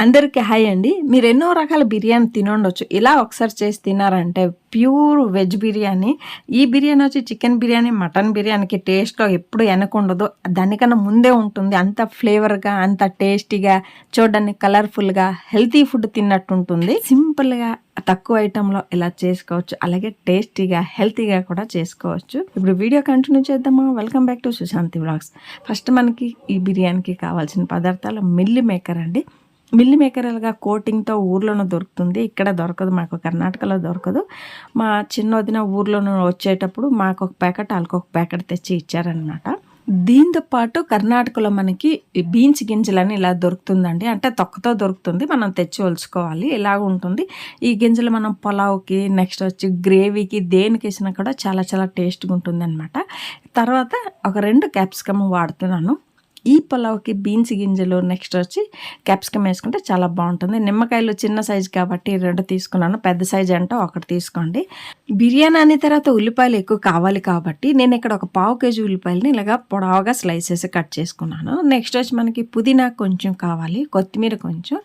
అందరికీ హాయ్ అండి. మీరు ఎన్నో రకాల బిర్యానీ తినుండొచ్చు. ఇలా ఒకసారి చేసి తిన్నారంటే ప్యూర్ వెజ్ బిర్యానీ. ఈ బిర్యానీ వచ్చి చికెన్ బిర్యానీ మటన్ బిర్యానీకి టేస్ట్లో ఎప్పుడు వెనకుండదు దానికన్నా ముందే ఉంటుంది. అంత ఫ్లేవర్గా అంత టేస్టీగా చూడడానికి కలర్ఫుల్గా హెల్తీ ఫుడ్ తిన్నట్టు ఉంటుంది సింపుల్గా తక్కువ ఐటెంలో ఇలా చేసుకోవచ్చు. అలాగే టేస్టీగా హెల్తీగా కూడా చేసుకోవచ్చు. ఇప్పుడు వీడియో కంటిన్యూ చేద్దామా? Welcome back to Sushanthi blogs. First మనకి ఈ బిర్యానీకి కావాల్సిన పదార్థాలు మిల్లి మేకర్ అండి. మిల్లి మేకర్లుగా కోటింగ్తో ఊర్లోనూ దొరుకుతుంది. ఇక్కడ దొరకదు మాకు కర్ణాటకలో దొరకదు. మా చిన్న వదిన ఊర్లోనూ వచ్చేటప్పుడు మాకు ఒక ప్యాకెట్ వాళ్ళకి ఒక ప్యాకెట్ తెచ్చి ఇచ్చారనమాట దీంతో పాటు కర్ణాటకలో మనకి బీన్స్ గింజలని ఇలా దొరుకుతుందండి. అంటే తొక్కతో దొరుకుతుంది మనం తెచ్చి ఒలుచుకోవాలి ఇలాగ ఉంటుంది. ఈ గింజలు మనం పులావ్కి నెక్స్ట్ వచ్చి గ్రేవీకి దేనికి వేసినా కూడా చాలా చాలా టేస్ట్గా ఉంటుంది అనమాట తర్వాత ఒక రెండు క్యాప్సికమ్ వాడుతున్నాను. ఈ పులావ్కి బీన్స్ గింజలు నెక్స్ట్ వచ్చి క్యాప్సికమ్ వేసుకుంటే చాలా బాగుంటుంది. నిమ్మకాయలు చిన్న సైజు కాబట్టి రెండు తీసుకున్నాను. పెద్ద సైజు అంటే ఒకటి తీసుకోండి. బిర్యానీ అనే తర్వాత ఉల్లిపాయలు ఎక్కువ కావాలి కాబట్టి నేను ఇక్కడ ఒక పావు కేజీ ఉల్లిపాయలని ఇలాగా పొడవుగా స్లైసెస్ కట్ చేసుకున్నాను. నెక్స్ట్ వచ్చి మనకి పుదీనా కొంచెం కావాలి. కొత్తిమీర కొంచెం.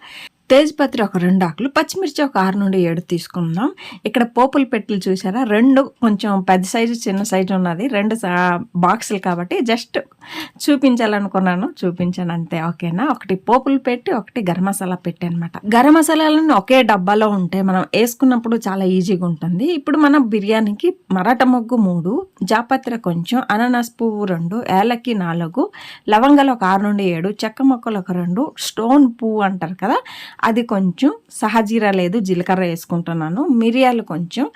తేజ్పత్రి ఒక రెండు ఆకులు పచ్చిమిర్చి ఒక ఆరు నుండి ఏడు తీసుకుందాం. ఇక్కడ పోపుల పెట్టెలు చూసారా? రెండు కొంచెం పెద్ద సైజు చిన్న సైజు ఉన్నది. రెండు బాక్సులు కాబట్టి జస్ట్ చూపించాలనుకున్నాను. చూపించాను అంతే ఓకేనా? ఒకటి పోపులు పెట్టి ఒకటి గరం మసాలా పెట్టి అనమాట గరం మసాలాలను ఒకే డబ్బాలో ఉంటే మనం వేసుకున్నప్పుడు చాలా ఈజీగా ఉంటుంది. ఇప్పుడు మనం బిర్యానీకి మరాఠ మొగ్గు మూడు జాపత్ర కొంచెం అనానాస్ పువ్వు రెండు ఏలక్కి నాలుగు లవంగాలు ఒక ఆరు నుండి ఏడు చెక్క మొక్కలు ఒక రెండు స్టోన్ పువ్వు అంటారు కదా? అది కొంచెం సహజీరా లేదు జీలకర్ర వేసుకుంటున్నాను. మిరియాలు కొంచెం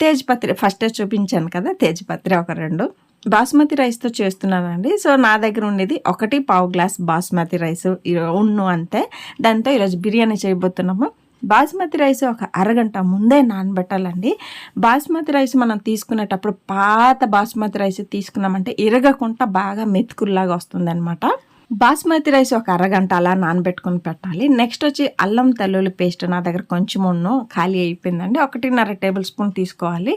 తేజ్పత్రి ఫస్ట్ చూపించాను కదా తేజ్పత్రి ఒక రెండు. బాస్మతి రైస్తో చేస్తున్నానండి. సో నా దగ్గర ఉండేది ఒకటి పావు గ్లాస్ బాస్మతి రైస్ ఉన్ను అంతే. దాంతో ఈరోజు బిర్యానీ చేయబోతున్నాము. బాస్మతి రైస్ ఒక అరగంట ముందే నానబెట్టాలండి. బాస్మతి రైస్ మనం తీసుకునేటప్పుడు పాత బాస్మతి రైస్ తీసుకున్నామంటే ఇరగకుండా బాగా మెతుకుల్లాగా వస్తుంది అనమాట బాస్మతి రైస్ ఒక అరగంట అలా నానబెట్టుకొని పెట్టాలి. నెక్స్ట్ వచ్చి అల్లం తెల్లుల్లి పేస్ట్ నా దగ్గర కొంచెం ఉన్ను ఖాళీ అయిపోయిందండి. ఒకటిన్నర టేబుల్ స్పూన్ తీసుకోవాలి.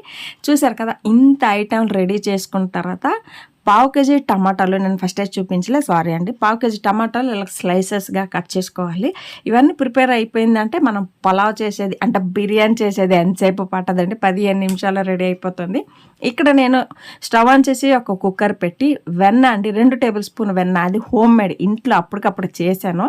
చూసారు కదా ఇంత ఐటెం రెడీ చేసుకున్న తర్వాత పావు కేజీ టమాటాలు నేను ఫస్టే చూపించలే సారీ అండి. పావు కేజీ టమాటాలు ఇలా స్లైసెస్గా కట్ చేసుకోవాలి. ఇవన్నీ ప్రిపేర్ అయిపోయిందంటే మనం పలావ్ చేసేది అంటే బిర్యానీ చేసేది ఎంతసేపు పట్టదండి? పదిహేను నిమిషాలు రెడీ అయిపోతుంది. ఇక్కడ నేను స్టవ్ ఆన్ చేసి ఒక కుక్కర్ పెట్టి వెన్న అండి రెండు టేబుల్ స్పూన్ వెన్న. అది హోమ్ మేడ్ ఇంట్లో అప్పటికప్పుడు చేశాను.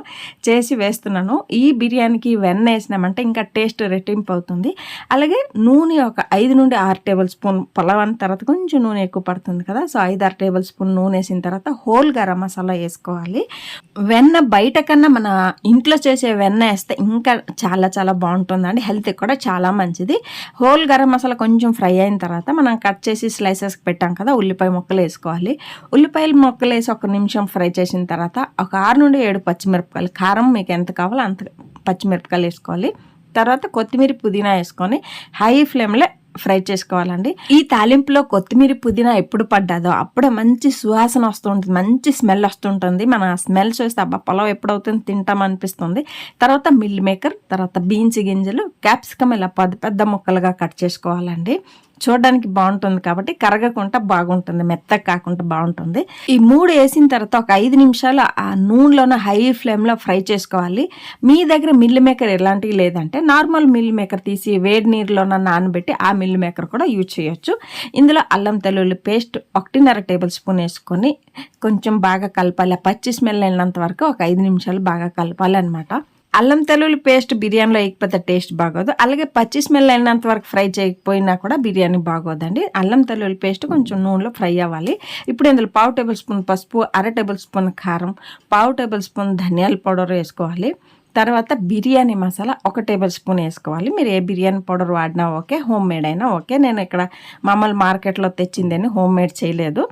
చేసి వేస్తున్నాను. ఈ బిర్యానీకి వెన్న వేసినామంటే ఇంకా టేస్ట్ రెట్టింపు అవుతుంది. అలాగే నూనె ఒక ఐదు నుండి ఆరు టేబుల్ స్పూన్ పొలవన్న తర్వాత కొంచెం నూనె ఎక్కువ పడుతుంది కదా. సో ఐదు ఆరు టేబుల్ స్పూన్ నూనె వేసిన తర్వాత హోల్ గరం మసాలా వేసుకోవాలి. వెన్న బయట కన్నా మన ఇంట్లో చేసే వెన్న వేస్తే ఇంకా చాలా చాలా బాగుంటుందండి. హెల్త్కి కూడా చాలా మంచిది. హోల్ గరం మసాలా కొంచెం ఫ్రై అయిన తర్వాత మనం కట్ చేసి స్లైసెస్ పెట్టాం కదా ఉల్లిపాయ ముక్కలు వేసుకోవాలి. ఉల్లిపాయలు ముక్కలు వేసి ఒక నిమిషం ఫ్రై చేసిన తర్వాత ఒక ఆరు నుండి ఏడు పచ్చిమిరపకాయలు కారం మీకు ఎంత కావాలో అంత పచ్చిమిరపకాయలు వేసుకోవాలి. తర్వాత కొత్తిమీర పుదీనా వేసుకొని హై ఫ్లేమ్లో ఫ్రై చేసుకోవాలండి. ఈ తాలింపులో కొత్తిమీర పుదీనా ఎప్పుడు పడ్డాదో అప్పుడే మంచి సువాసన వస్తుంటుంది మంచి స్మెల్ వస్తుంటుంది. మన స్మెల్ చూస్తే అబ్బా పొలం ఎప్పుడవుతుంది తింటాం అనిపిస్తుంది. తర్వాత మిల్ మేకర్ తర్వాత బీన్స్ గింజలు క్యాప్సికమ్ ఇలా పెద్ద పెద్ద ముక్కలుగా కట్ చేసుకోవాలండి. చూడడానికి బాగుంటుంది కాబట్టి కరగకుండా బాగుంటుంది మెత్తగా కాకుండా బాగుంటుంది. ఈ మూడు వేసిన తర్వాత ఒక ఐదు నిమిషాలు ఆ నూనెలోన హై ఫ్లేమ్లో ఫ్రై చేసుకోవాలి. మీ దగ్గర మిల్ మేకర్ ఎలాంటివి లేదంటే నార్మల్ మిల్ మేకర్ తీసి వేడి నీరులోన నానబెట్టి ఆ మిల్ మేకర్ కూడా యూజ్ చేయొచ్చు. ఇందులో అల్లం తెల్లుల్లి పేస్ట్ ఒకటిన్నర టేబుల్ స్పూన్ వేసుకొని కొంచెం బాగా కలపాలి. పచ్చి స్మెల్ వెళ్ళినంత వరకు ఒక ఐదు నిమిషాలు బాగా కలపాలి అనమాట అల్లం తెల్లుల్లి పేస్ట్ బిర్యానీలో వేయకపోతే టేస్ట్ బాగోదు. అలాగే పచ్చి స్మెల్ అయినంత వరకు ఫ్రై చేయకపోయినా కూడా బిర్యానీ బాగోదండి. అల్లం తెల్లుల్లి పేస్ట్ కొంచెం నూనెలో ఫ్రై అవ్వాలి. ఇప్పుడు ఇందులో పావు టేబుల్ స్పూన్ పసుపు అర టేబుల్ స్పూన్ కారం పావు టేబుల్ స్పూన్ ధనియాల పౌడర్ వేసుకోవాలి. తర్వాత బిర్యానీ మసాలా ఒక టేబుల్ స్పూన్ వేసుకోవాలి. మీరు ఏ బిర్యానీ పౌడర్ వాడినా ఓకే హోమ్ మేడ్ అయినా ఓకే. నేను ఇక్కడ మామూలు మార్కెట్లో తెచ్చిందని హోమ్ మేడ్ చేయలేదు.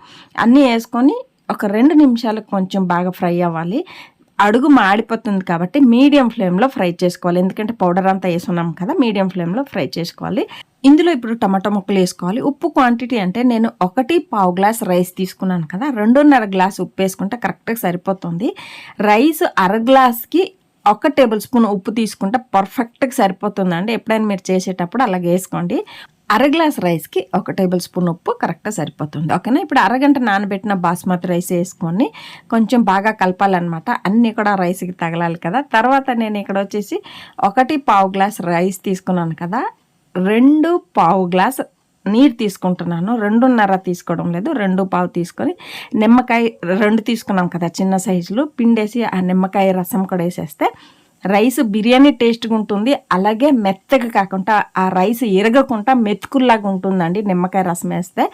అన్నీ వేసుకొని ఒక రెండు నిమిషాలకు కొంచెం బాగా ఫ్రై అవ్వాలి. అడుగు మాడిపోతుంది కాబట్టి మీడియం ఫ్లేమ్లో ఫ్రై చేసుకోవాలి. ఎందుకంటే పౌడర్ అంతా వేసున్నాం కదా మీడియం ఫ్లేమ్లో ఫ్రై చేసుకోవాలి. ఇందులో ఇప్పుడు టమాటా ముక్కలు వేసుకోవాలి. ఉప్పు క్వాంటిటీ అంటే నేను ఒకటి పావు గ్లాస్ రైస్ తీసుకున్నాను కదా రెండున్నర గ్లాస్ ఉప్పు వేసుకుంటే కరెక్ట్గా సరిపోతుంది. రైస్ అర గ్లాస్కి ఒక టేబుల్ స్పూన్ ఉప్పు తీసుకుంటే పర్ఫెక్ట్గా సరిపోతుందండి. ఎప్పుడైనా మీరు చేసేటప్పుడు అలాగే వేసుకోండి. అర గ్లాస్ రైస్కి ఒక టేబుల్ స్పూన్ ఉప్పు కరెక్ట్గా సరిపోతుంది. ఓకేనా? ఇప్పుడు అరగంట నానబెట్టిన బాస్మతి రైస్ వేసుకొని కొంచెం బాగా కలపాలన్నమాట. అన్నీ కూడా రైస్కి తగలాలి కదా. తర్వాత నేను ఇక్కడ వచ్చేసి ఒకటి పావు గ్లాస్ రైస్ తీసుకున్నాను కదా. రెండు పావు గ్లాస్ నీరు తీసుకుంటున్నాను. రెండున్నర తీసుకోవడం లేదు. రెండు పావు తీసుకొని నిమ్మకాయ రెండు తీసుకున్నాం కదా చిన్న సైజులో. పిండేసి ఆ నిమ్మకాయ రసం కూడా వేసేస్తే రైస్ బిర్యానీ టేస్ట్గా ఉంటుంది. అలాగే మెత్తగా కాకుండా ఆ రైస్ ఇరగకుండా మెతుకుల్లాగా ఉంటుందండి నిమ్మకాయ రసం వేస్తే.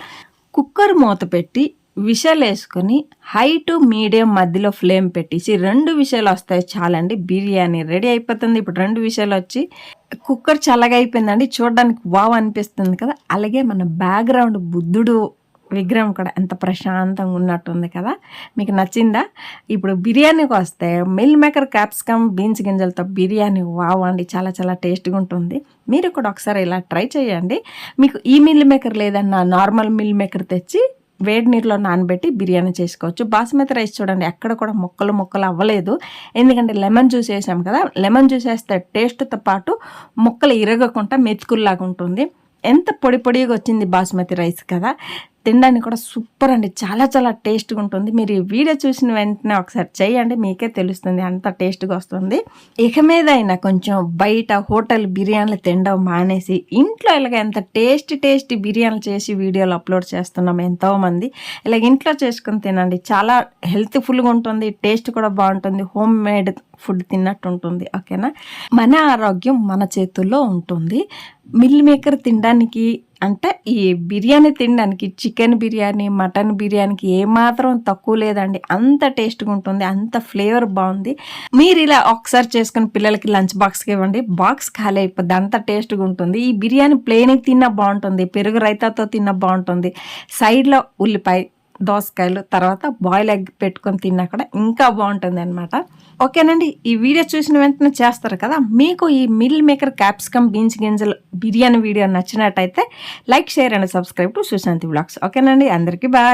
కుక్కర్ మూత పెట్టి విషలు వేసుకొని హై టు మీడియం మధ్యలో ఫ్లేమ్ పెట్టేసి రెండు విషయాలు వస్తాయి చాలండి. బిర్యానీ రెడీ అయిపోతుంది. ఇప్పుడు రెండు విషయాలు వచ్చి కుక్కర్ చల్లగా అయిపోయిందండి. చూడడానికి వావ్ అనిపిస్తుంది కదా. అలాగే మన బ్యాక్గ్రౌండ్ బుద్ధుడు విగ్రహం కూడా ఎంత ప్రశాంతంగా ఉన్నట్టుంది కదా? మీకు నచ్చిందా? ఇప్పుడు బిర్యానీకి వస్తే మిల్ మేకర్ క్యాప్సికమ్ బీన్స్ గింజలతో బిర్యానీ వావ్ అండి. చాలా చాలా టేస్ట్గా ఉంటుంది మీరు కూడా ఒకసారి ఇలా ట్రై చేయండి. మీకు ఈ మిల్ మేకర్ లేదన్నా నార్మల్ మిల్ మేకర్ తెచ్చి వేడి నీటిలో నానబెట్టి బిర్యానీ చేసుకోవచ్చు. బాస్మతి రైస్ చూడండి ఎక్కడ కూడా ముక్కలు ముక్కలు అవ్వలేదు. ఎందుకంటే లెమన్ జ్యూస్ వేసాం కదా లెమన్ జ్యూస్ వేస్తే టేస్ట్తో పాటు ముక్కలు ఇరగకుండా మెతుకుల్లాగా ఉంటుంది ఎంత పొడి పొడిగా వచ్చింది బాస్మతి రైస్ కదా. తినడానికి కూడా సూపర్ అండి. చాలా చాలా టేస్ట్గా ఉంటుంది. మీరు ఈ వీడియో చూసిన వెంటనే ఒకసారి చేయండి. మీకే తెలుస్తుంది. అంత టేస్ట్గా వస్తుంది. ఇక మీద అయినా కొంచెం బయట హోటల్ బిర్యానీలు తినడం మానేసి ఇంట్లో ఇలాగ ఎంత టేస్ట్ టేస్ట్ బిర్యానీలు చేసి వీడియోలు అప్లోడ్ చేస్తున్నాం ఎంతోమంది ఇలాగ ఇంట్లో చేసుకుని తినండి. చాలా హెల్త్ఫుల్గా ఉంటుంది. టేస్ట్ కూడా బాగుంటుంది. హోమ్ మేడ్ ఫుడ్ తిన్నట్టు ఉంటుంది. ఓకేనా? మన ఆరోగ్యం మన చేతుల్లో ఉంటుంది. మిల్ మేకర్ తినడానికి అంటే ఈ బిర్యానీ తినడానికి చికెన్ బిర్యానీ మటన్ బిర్యానీకి ఏమాత్రం తక్కువ లేదండి. అంత టేస్ట్గా ఉంటుంది అంత ఫ్లేవర్ బాగుంది. మీరు ఇలా ఒకసారి చేసుకుని పిల్లలకి లంచ్ బాక్స్కి ఇవ్వండి. బాక్స్ ఖాళీ అయిపోద్ది అంత టేస్ట్గా ఉంటుంది. ఈ బిర్యానీ ప్లేన్కి తిన్నా బాగుంటుంది పెరుగు రైతాతో తిన్నా బాగుంటుంది. సైడ్లో ఉల్లిపాయ దోసకాయలు తర్వాత బాయిల్ ఎగ్ పెట్టుకొని తిన్నా కూడా ఇంకా బాగుంటుంది అనమాట ఓకేనండి ఈ వీడియో చూసిన వెంటనే చేస్తారు కదా? మీకు ఈ మిల్ మేకర్ క్యాప్సికమ్ బీన్స్ గింజలు బిర్యానీ వీడియో నచ్చినట్టయితే like share and subscribe to Sushanthi blogs. ఓకేనండి అందరికీ బాయ్.